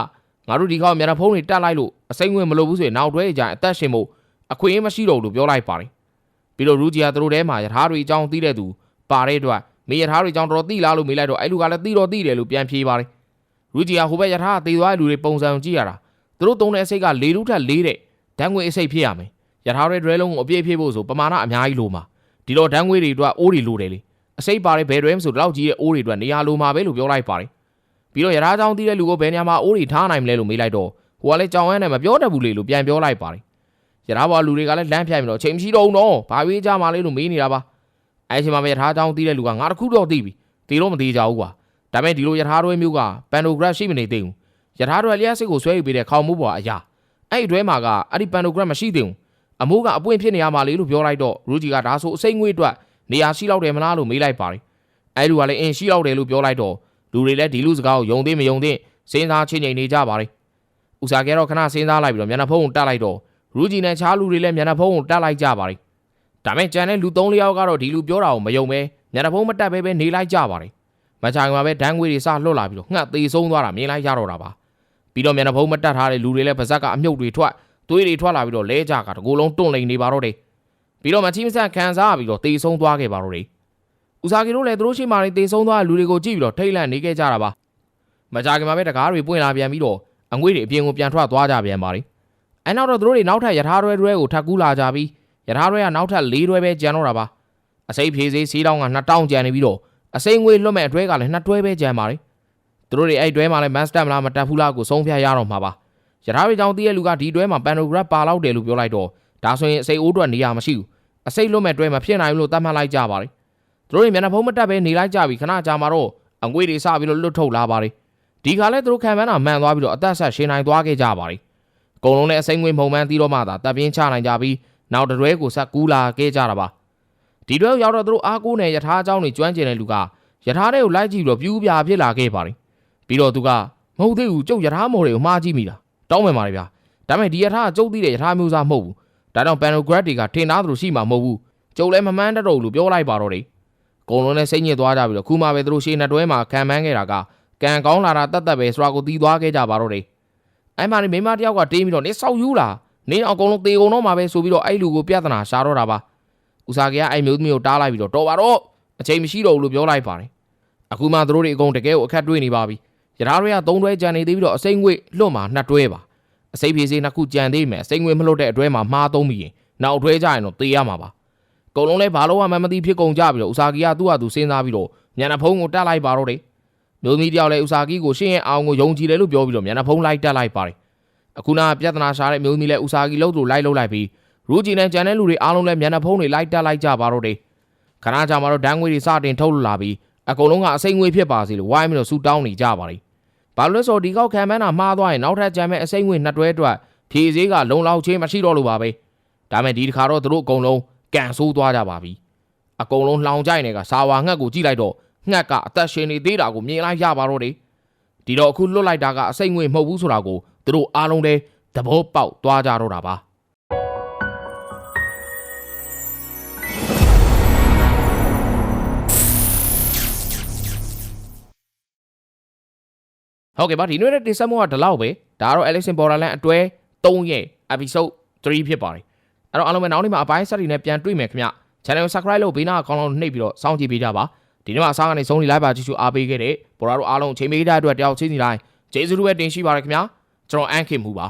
ငါတို့ဒီခေါက်မြန်ဖုံးတွေတက်လိုက်လို့အစိမ့်ငွေမလို့ဘူးဆိုရင်နောက်တွဲကြရင်အသက်ရှင်ဖို့အခွင့်အရေးမရှိတော့ဘူးလို့ပြောလိုက်ပါတယ်ပြီးတော့ရူဂျီကသူတို့ထဲမှာယထာတွေအကြောင်းသိတဲ့သူပါတဲ့အတွက်မေယထာတွေအကြောင်းတော်သိလားလို့မေးလိုက်တော့အဲ့လူကလည်းသိတော့သိတယ်လို့ပြန်ဖြေပါတယ်ရူဂျီကဟိုဘက်ယထာသေသွားတဲ့လူတွေပုံစံကြည့်ရတာသူတို့သုံးတဲ့အစိတ်က၄လူထက်၄တဲ့ဓာတ်ငွေအစိတ်ဖြစ်ရမယ်ယထာတွေဒရဲလုံးကိုအပြည့်ဖြည့်ဖို့ဆိုပမာဏအများကြီးလိုမှာဒီတော့ဓာတ်ငွေတွေအတွက်အိုးတွေလိုတယ်လေအစိတ်ပါတဲ့ဘယ်ဒရဲမဆိုတော့ကြီးရဲ့အိုးတွေအတွက်နေရာလိုမှာပဲလို့ပြောလိုက်ပါတယ် ပြီးတော့ယထာကြောင့်သိတဲ့လူကိုဘယ်နေရာမှာအိုးတွေထားနိုင်မလဲလို့မေးလိုက်တော့ဟိုကလည်းကြောင်ဝမ်းနဲ့မပြောတတ်ဘူးလေလို့ပြန်ပြောလိုက်ပါတယ်ရထားပေါ်လူတွေကလည်းလမ်းဖြိုင်ပြီးတော့ချိန်မရှိတော့ဘူးနော်ဘာဝေးကြမှာလဲလို့မေးနေတာပါအဲချိန်မှာပဲရထားကြောင်းတီးတဲ့လူကငါတခုတော့သိပြီတီတော့မသေးကြဘူးကွာဒါပေမဲ့ဒီလိုရထားတွဲမျိုးကပန်ဒိုဂရက်ရှိမနေသေးဘူးရထားတွဲလျှက်စစ်ကိုဆွဲယူပေးတဲ့ခေါင်းမိုးပေါ်အရာအဲ့ဒီတွဲမှာကအဲ့ဒီပန်ဒိုဂရက်မရှိသေးဘူးအမိုးကအပွင့်ဖြစ်နေရမှာလေလို့ပြောလိုက်တော့ရူဂျီကဒါဆိုအစိမ့်ငွေ့အတွက်နေရာရှိလောက်တယ်မလားလို့မေးလိုက်ပါတယ်အဲ့လူကလည်းအင်းရှိလောက်တယ်လို့ပြောလိုက်တော့ လူတွေလည်းဒီလူစကားကိုယုံသိမယုံသိစဉ်းစားချင်းချိန်နေကြပါတယ်ဥစားကတော့ခဏစဉ်းစားလိုက်ပြီးတော့မျက်နှာဖုံးကိုတက်လိုက်တော့ရရူဂျီနဲ့ချားလူတွေလည်းမျက်နှာဖုံးကိုတက်လိုက်ကြပါတယ်ဒါမဲ့ကြံတဲ့လူ၃လယောက်ကတော့ဒီလူပြောတာကိုမယုံပဲမျက်နှာဖုံးမတက်ပဲပဲနေလိုက်ကြပါတယ်မချာခင်မှာပဲဒန်းငွေတွေစလွတ်လာပြီးတော့ငှက်သေးဆုံးသွားတာမြင်လိုက်ရတော့တာပါပြီးတော့မျက်နှာဖုံးမတက်ထားတဲ့လူတွေလည်းပါဇက်ကအမြုပ်တွေထွက်သွေးတွေထွက်လာပြီးတော့လဲကြကတကူလုံးတွန့်လိန်နေပါတော့တယ်ပြီးတော့မချီမဆက်ခံစားပြီးတော့သေဆုံးသွားခဲ့ပါတော့တယ် ဦးစာကီတို့လည်းသူတို့ရှိမှလည်းသေဆုံးသွားတဲ့လူတွေကိုကြည့်ပြီးတော့ထိတ်လန့်နေခဲ့ကြတာပါမချာခင်မှာပဲတကားတွေပွင့်လာပြန်ပြီးတော့အငွေတွေအပြင်ကိုပြန်ထွက်သွားကြပြန်ပါတယ်အဲနောက်တော့သူတို့တွေနောက်ထပ်ယထာတွဲတွဲကိုထပ်ကူးလာကြပြီးယထာတွဲကနောက်ထပ်၄တွဲပဲကျန်တော့တာပါအစိမ့်ဖြေးစေးစီးတောင်းက2000ကျန်နေပြီးတော့အစိမ့်ငွေလွတ်မဲ့အတွဲကလည်းနှစ်တွဲပဲကျန်ပါတယ်သူတို့တွေအဲ့တွဲမှာလည်းမတ်စတက်မလားမတက်ဘူးလားကိုဆုံးဖြတ်ရတော့မှာပါယထာတွေကြောင့်တည့်ရဲ့လူကဒီတွဲမှာပန်နိုဂရပ်ပါလောက်တယ်လို့ပြောလိုက်တော့ဒါဆိုရင်အစိမ့်အိုးအတွက်နေရာမရှိဘူးအစိမ့်လွတ်မဲ့တွဲမှာဖြစ်နိုင်ဘူးလို့သတ်မှတ်လိုက်ကြပါတယ် သူတို့တွေမျက်နှာဖုံးမတက်ပဲနေလိုက်ကြပြီးခဏကြာမှာတော့အငွေတွေစပြီးတော့လွတ်ထုတ်လာပါတယ်ဒီခါလဲသူတို့ခံမှန်းတာမှန်သွားပြီးတော့အသက်ဆက်ရှင်နိုင်သွားခဲ့ကြပါတယ်အကုန်လုံးနဲ့အစိမ့်ငွေမှုံမှန်းပြီးတော့မှသာတပ်ပြင်းချနိုင်ကြပြီးနောက်တစ်တွဲကိုဆက်ကူးလာခဲ့ကြတာပါဒီတွဲရောက်တော့သူတို့အားကိုးနဲ့ယထာအကြောင်းတွေကျွမ်းကျင်တဲ့လူကယထာတွေကိုလိုက်ကြည့်ပြီးတော့ပြူးပြာဖြစ်လာခဲ့ပါတယ်ပြီးတော့သူကမဟုတ်သေးဘူးကျုပ်ယထာမော်တွေကိုမှားကြည့်မိတာတောင်းပန်ပါလေဗျာဒါပေမဲ့ဒီယထာကကျုပ်သိတဲ့ယထာမျိုးစားမဟုတ်ဘူးဒါကြောင့်ပန်နိုဂရက်တွေကထင်သားသလိုရှိမှာမဟုတ်ဘူးကျုပ်လည်းမမှန်းတတ်တော့ဘူးလို့ပြောလိုက်ပါတော့တယ် အကုန်လုံးနဲ့စိတ်ညစ်သွားကြပြီးတော့ခုမှပဲသူတို့ရှေ့နှစ်တွဲမှာခံမှန်းခဲ့တာကကံကောင်းလာတာတတ်တတ်ပဲဆိုတာကိုသိသွားခဲ့ကြပါတော့တယ်အဲ့မှာနေမိမတယောက်ကတင်းပြီးတော့နေဆောက်ယူလာနေတော့အကုန်လုံးသေကုန်တော့မှာပဲဆိုပြီးတော့အဲ့လူကိုပြဿနာရှာတော့တာပါဦးစာကေကအဲ့မျိုးသမီးကိုတားလိုက်ပြီးတော့တော်ပါတော့အချိန်မရှိတော့ဘူးလို့ပြောလိုက်ပါတယ်အခုမှသူတို့တွေအကုန်တကယ်ကိုအခက်တွေ့နေပါပြီရထားတွေကသုံးတွဲကြံနေသေးပြီးတော့အစိမ့်ငွေလွတ်မှာနှစ်တွဲပါအစိမ့်ဖြေစေးနှစ်ခုကြံသေးမယ်အစိမ့်ငွေမလွတ်တဲ့အတွဲမှာမှားသုံးပြီးရင်နောက်အတွဲကြရင်တော့သေရမှာပါ အကုန်လုံးလဲဘာလို့မှမသိဖြစ်ကုန်ကြပြီးတော့ဦးစာကီကသူ့ဟာသူစဉ်းစားပြီးတော့ညံနှဖုံးကိုတက်လိုက်ပါတော့တယ်မျိုးသမီးတယောက်လဲဦးစာကီကိုရှင်းရဲ့အောင်ကိုယုံကြည်တယ်လို့ပြောပြီးတော့ညံနှဖုံးလိုက်တက်လိုက်ပါတယ်အခုနကပြဿနာရှာတဲ့မျိုးသမီးလဲဦးစာကီလို့သူလိုက်လို့လိုက်ပြီးရူဂျီနဲ့ကြံတဲ့လူတွေအားလုံးလဲညံနှဖုံးတွေလိုက်တက်လိုက်ကြပါတော့တယ်ခဏကြာမှတော့ဒန်းငွေတွေစတင်ထုတ်လို့လာပြီးအကုန်လုံးကအစိမ့်ငွေဖြစ်ပါစေလို့ဝိုင်းပြီးတော့ဆူတောင်းနေကြပါတယ်ဘာလို့လဲဆိုတော့ဒီကောက်ခံမန်းတာမှားသွားရင်နောက်ထပ်ကြံမဲ့အစိမ့်ငွေနှစ်တွဲအတွက်ဖြည့်စည်းကလုံလောက်ချင်းမရှိတော့လို့ပါပဲဒါမဲ့ဒီတစ်ခါတော့သူတို့အကုန်လုံး ကန်ဆိုးသွားကြပါပြီအကုန်လုံးလှောင်ကြိုက်နေကစာဝါငှက်ကိုကြည့်လိုက်တော့ငှက်ကအသက်ရှင်နေသေးတာကိုမြင်လိုက်ရပါတော့တယ်ဒီတော့အခုလွတ်လိုက်တာကအစိမ့်ငွေမဟုတ်ဘူးဆိုတာကိုသူတို့အားလုံးလည်းသဘောပေါက်သွားကြတော့တာပါဟုတ်ကဲ့ပါဒီနေ့တဲ့တင်ဆက်မှုကဒီလောက်ပဲဒါကတော့ Alex in Borderland အတွဲ3ရဲ့ episode 3ဖြစ်ပါတယ် အဲ့တော့အားလုံးပဲနောက်နေ့မှာအပိုင်းဆက်တွေနဲ့ပြန်တွေ့မယ်ခင်ဗျ channel ကို subscribe လုပ်ဘေးနားအကောင့်လုံးနှိပ်ပြီးတော့စောင့်ကြည့်ပေးကြပါဒီနေ့မှာအစားကနေဆုံးနေလိုက်ပါကြည့်ရှုအားပေးခဲ့တဲ့ဘော်ရာတို့အားလုံးအချိန်မေးတဲ့အတွက်တယောက်ချင်းစီတိုင်းကျေးဇူးတွေပဲတင်ရှိပါရခင်ဗျာကျွန်တော်အန်ခင်မှုပါ